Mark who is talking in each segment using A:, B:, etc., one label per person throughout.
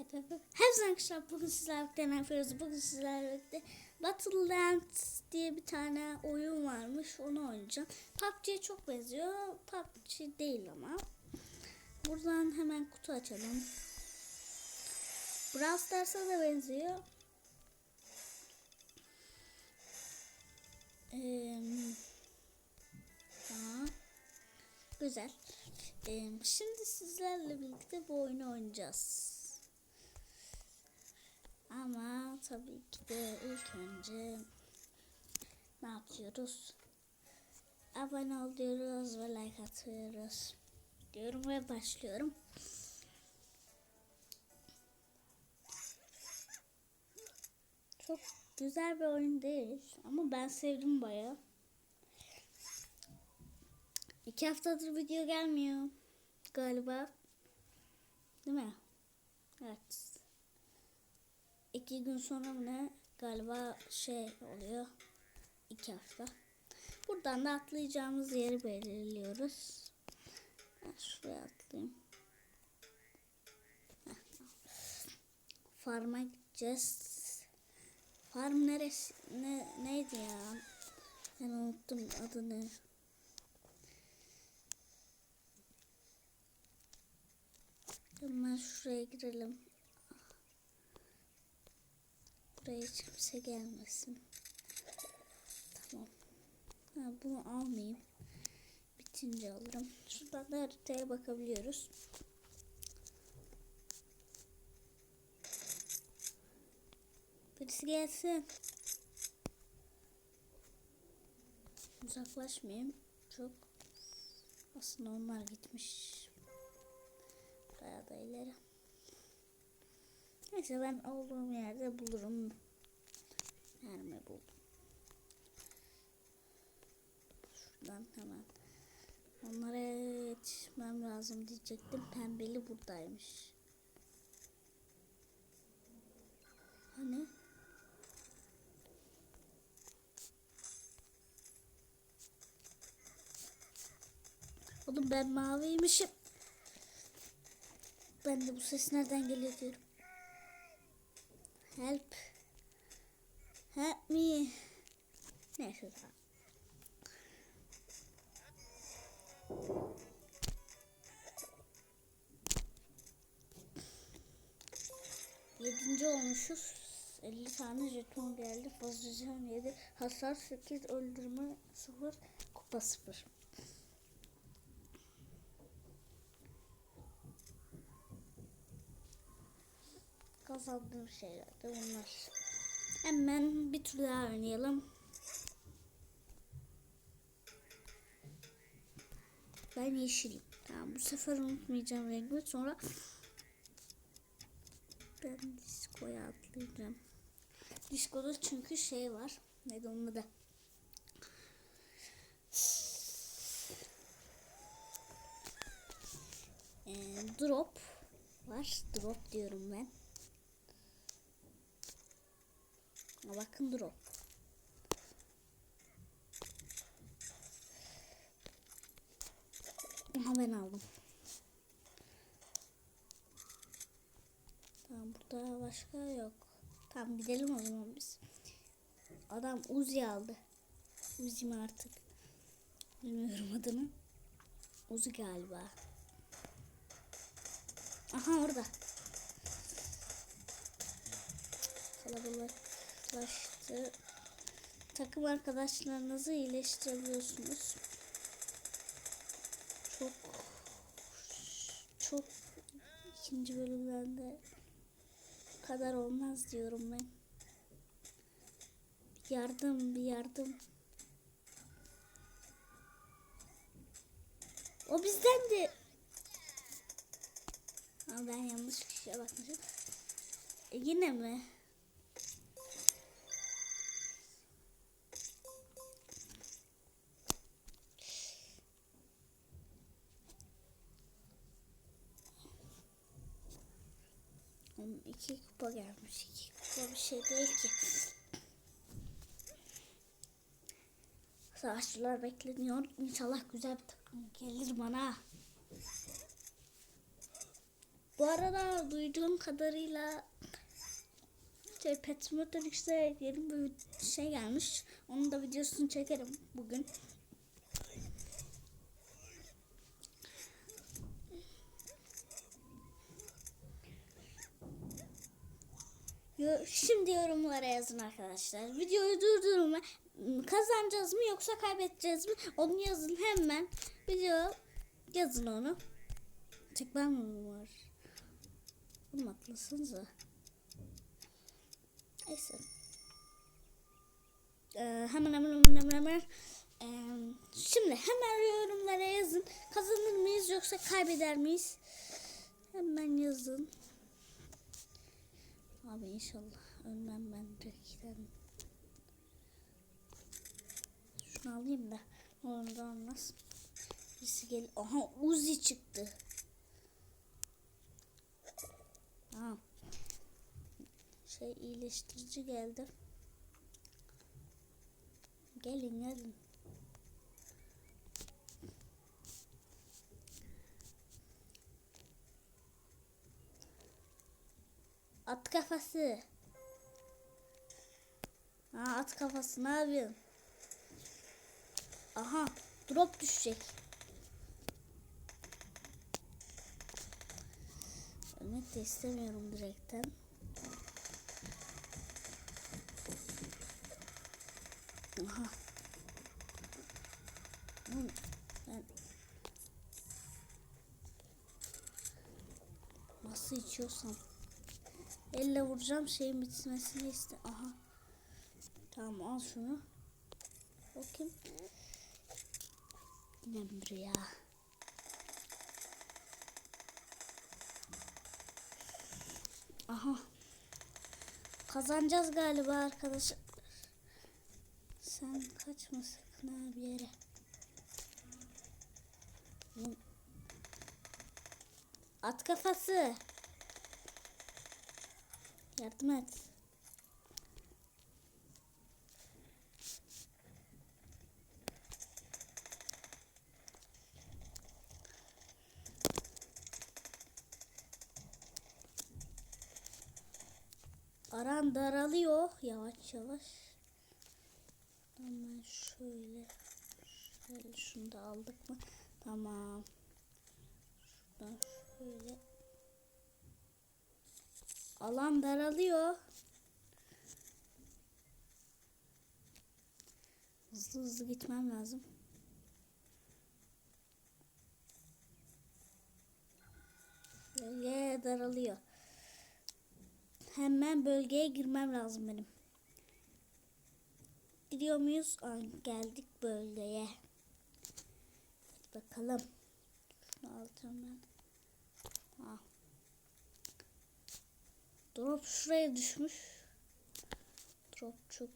A: Hep hep hep. Hepsi arkadaşlar bugün sizlerle birlikte ne yapıyoruz? Bugün sizlerle birlikte Battlelands diye bir tane oyun varmış. Onu oynayacağım. PUBG'ye çok benziyor. PUBG değil ama. Buradan hemen kutu açalım. Brawl Stars'a da benziyor. Ee. Güzel. Ee, şimdi sizlerle birlikte bu oyunu oynayacağız. Ama tabii ki de ilk önce ne yapıyoruz? Abone oluyoruz ve like atıyoruz. Diyorum ve başlıyorum. Çok güzel bir oyun değil ama ben sevdim bayağı. İki haftadır video gelmiyor galiba. Değil mi? Evet. İki gün sonra ne galiba şey oluyor. İki hafta. Buradan da atlayacağımız yeri belirliyoruz. Ben şuraya atlayayım. Farm'a gideceğiz. Farm neresi? Ne, neydi ya? Ben unuttum adını. Hemen şuraya girelim. Buraya hiç kimse gelmesin. Tamam. Ha, bunu almayayım. Bitince alırım. Şuradan da haritaya bakabiliyoruz. Birisi gelsin. Uzaklaşmayayım. Çok. Aslında onlar gitmiş. Bayağı da ileri. Neyse ben olduğum yerde bulurum. Mermi buldum. Şuradan hemen. Onlara yetişmem lazım diyecektim. Pembeli buradaymış. Hani? Oğlum ben maviymişim. Ben de bu ses nereden geliyor diyorum. Help. Help me. Neyse tamam. Yedinci olmuşuz. 50 tane jeton geldi. Pozisyon 7. Hasar 8. Öldürme 0. Kupa 0. kazandığım şeyler de bunlar. Hemen bir tur daha oynayalım. Ben yeşilim. Tamam bu sefer unutmayacağım rengimi. Sonra ben diskoya atlayacağım. Diskoda çünkü şey var. Neydi onun adı? Ee, drop var. Drop diyorum ben. Ha, bakın drop. Aha ben aldım. Tamam burada başka yok. Tamam gidelim o zaman biz. Adam Uzi aldı. Uzi mi artık? Bilmiyorum adını. Uzi galiba. Aha orada. Kalabalıklaştı. Takım arkadaşlarınızı iyileştirebiliyorsunuz. Çok çok ikinci bölümlerde kadar olmaz diyorum ben. Bir yardım, bir yardım. O bizdendi. Ama ben yanlış kişiye bakmışım. E, yine mi? Oğlum iki kupa gelmiş. İki kupa bir şey değil ki. Savaşçılar bekleniyor. İnşallah güzel bir takım gelir bana. Bu arada duyduğum kadarıyla şey Pet X'e yeni bir şey gelmiş. Onun da videosunu çekerim bugün. Şimdi yorumlara yazın arkadaşlar. Videoyu durdurun ve m, kazanacağız mı yoksa kaybedeceğiz mi? Onu yazın hemen. Video yazın onu. Ben mi var? Oğlum haklısınız Neyse. Ee, hemen hemen hemen hemen. Ee, şimdi hemen yorumlara yazın. Kazanır mıyız yoksa kaybeder miyiz? Hemen yazın. Abi inşallah ölmem ben direkten. Şunu alayım da. Onu da olmaz. Birisi gel. Aha Uzi çıktı. Ha. Şey iyileştirici geldi. Gelin gelin. At kafası. Ha at kafası ne yapıyorsun? Aha drop düşecek. Ölmek de istemiyorum direkten. Aha. Ben... Nasıl içiyorsam. Elle vuracağım şeyin bitmesini iste. Aha. Tamam al şunu. Bakayım. Yine buraya. Aha. Kazanacağız galiba arkadaşlar. Sen kaçma sakın ha bir yere. At kafası. Yardım et. Aran daralıyor yavaş yavaş. Hemen şöyle şöyle şunu da aldık mı? Tamam. Şuradan şöyle Alan daralıyor. Hızlı hızlı gitmem lazım. Bölge daralıyor. Hemen bölgeye girmem lazım benim. Gidiyor muyuz? Aa, geldik bölgeye. Bakalım. Şunu alacağım ben. Ah. Drop şuraya düşmüş. Drop çok.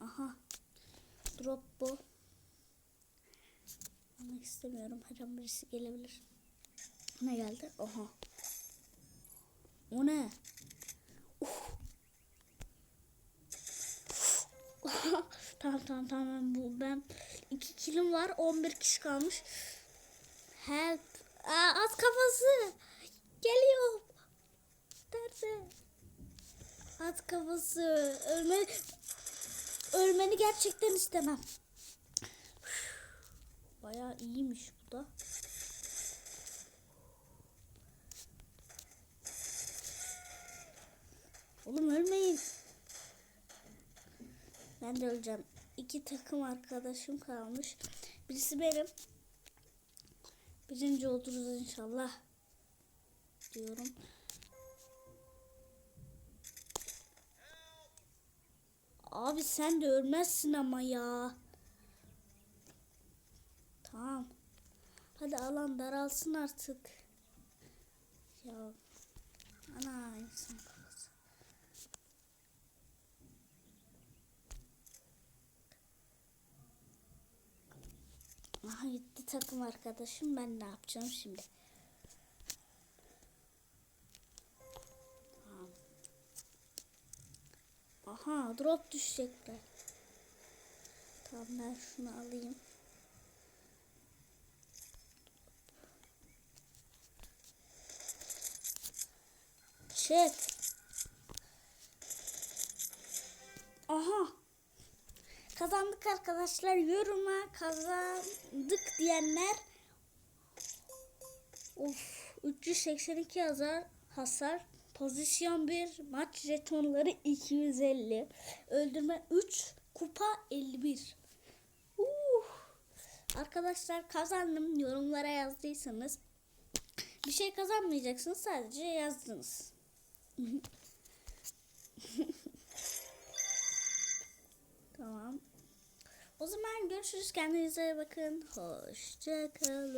A: Aha. Drop bu. Almak istemiyorum. Her an birisi gelebilir. Ne geldi? Aha. O ne? Uf. tamam tamam tamam bu ben 2 kilim var 11 kişi kalmış. Help. Aa, at kafası. Geliyor. Nerede? At kafası. Ölme, ölmeni gerçekten istemem. Bayağı iyiymiş bu da. Oğlum ölmeyin. Ben de öleceğim. İki takım arkadaşım kalmış. Birisi benim. Birinci oluruz inşallah. Diyorum. Abi sen de ölmezsin ama ya. Tamam. Hadi alan daralsın artık. Ya. Ana insan kafası. Aha gitti takım arkadaşım. Ben ne yapacağım şimdi? Aha drop düşecek de. Tamam ben şunu alayım. Shit. Aha. Kazandık arkadaşlar. Yoruma kazandık diyenler of 382 yazar hasar Pozisyon 1, maç jetonları 250. Öldürme 3, kupa 51. Uh. Arkadaşlar kazandım. Yorumlara yazdıysanız bir şey kazanmayacaksınız. Sadece yazdınız. tamam. O zaman görüşürüz. Kendinize bakın. Hoşçakalın.